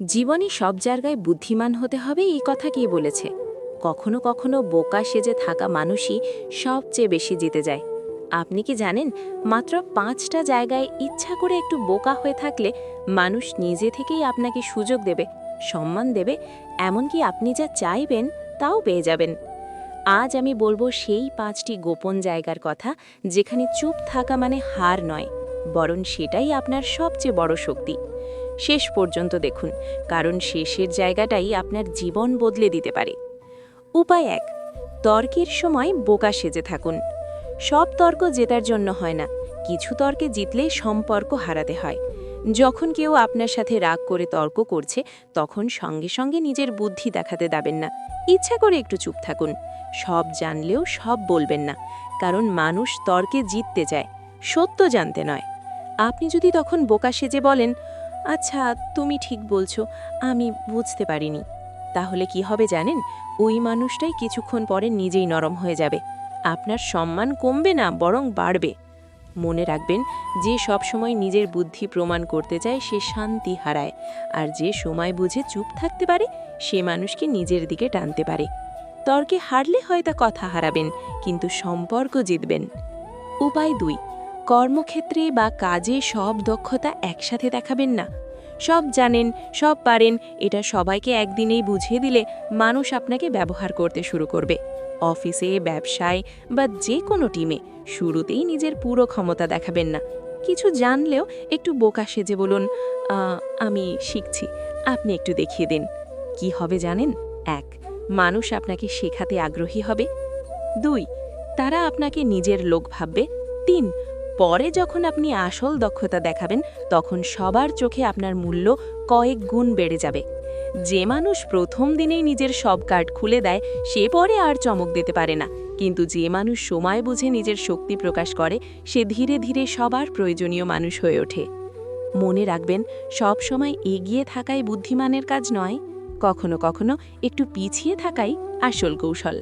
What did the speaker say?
জীবনে সব জায়গায় বুদ্ধিমান হতে হবে, এই কথা কে বলেছে। কখনো কখনো বোকা সেজে থাকা মানুষই সবচেয়ে বেশি জিতে যায়। আপনি কি জানেন, মাত্র পাঁচটা জায়গায় ইচ্ছা করে একটু বোকা হয়ে থাকলে মানুষ নিজে থেকেই আপনাকে সুযোগ দেবে, সম্মান দেবে, এমনকি আপনি যা চাইবেন তাও পেয়ে যাবেন। আজ আমি বলব সেই পাঁচটি গোপন জায়গার কথা, যেখানে চুপ থাকা মানে হার নয়, বরং সেটাই আপনার সবচেয়ে বড় শক্তি। শেষ পর্যন্ত দেখুন, কারণ শেষের জায়গাটাই আপনার জীবন বদলে দিতে পারে। উপায় এক, তর্কের সময় বোকা সেজে থাকুন। সব তর্ক জেতার জন্য হয় না, কিছু তর্কে জিতলে সম্পর্ক হারাতে হয়। যখন কেউ আপনার সাথে রাগ করে তর্ক করছে, তখন সঙ্গে সঙ্গে নিজের বুদ্ধি দেখাতে দেবেন না। ইচ্ছা করে একটু চুপ থাকুন, সব জানলেও সব বলবেন না, কারণ মানুষ তর্কে জিততে চায়, সত্য জানতে নয়। আপনি যদি তখন বোকা সেজে বলেন আচ্ছা তুমি ঠিক বলছো, আমি বুঝতে পারিনি। তাহলে কি হবে জানেন? ওই মানুষটাই কিছুক্ষণ পরে নিজেই নরম হয়ে যাবে। আপনার সম্মান কমবে না, বরং বাড়বে। মনে রাখবেন, যে সব সময় নিজের বুদ্ধি প্রমাণ করতে চায়, সে শান্তি হারায়। আর যে সময় বুঝে চুপ থাকতে পারে, সে মানুষকে নিজের দিকে টানতে পারে। তর্কে হারলে হয়তো কথা হারাবেন, কিন্তু সম্পর্ক জিতবেন। উপায় দুই। কর্মক্ষেত্রে বা কাজে সব দক্ষতা একসাথে দেখাবেন না। সব জানেন, সব পারেন, এটা সবাইকে একদিনেই বুঝিয়ে দিলে মানুষ আপনাকে ব্যবহার করতে শুরু করবে। অফিসে, ব্যবসায় বা যে কোনো টিমে শুরুতেই নিজের পুরো ক্ষমতা দেখাবেন না। কিছু জানলেও একটু বোকা সেজে বলুন আমি শিখছি, আপনি একটু দেখিয়ে দিন। কি হবে জানেন? এক, মানুষ আপনাকে শেখাতে আগ্রহী হবে। দুই, তারা আপনাকে নিজের লোক ভাববে। তিন পরে যখন আপনি আসল দক্ষতা দেখাবেন, তখন সবার চোখে আপনার মূল্য কয়েক গুণ বেড়ে যাবে। যে মানুষ প্রথম দিনেই নিজের সব কার্ড খুলে দেয়, সে পরে আর চমক দিতে পারে না। কিন্তু যে মানুষ সময় বুঝে নিজের শক্তি প্রকাশ করে, সে ধীরে ধীরে সবার প্রয়োজনীয় মানুষ হয়ে ওঠে। মনে রাখবেন, সব সময় এগিয়ে থাকাই বুদ্ধিমানের কাজ নয়। কখনো কখনো একটু পিছিয়ে থাকাই আসল কৌশল।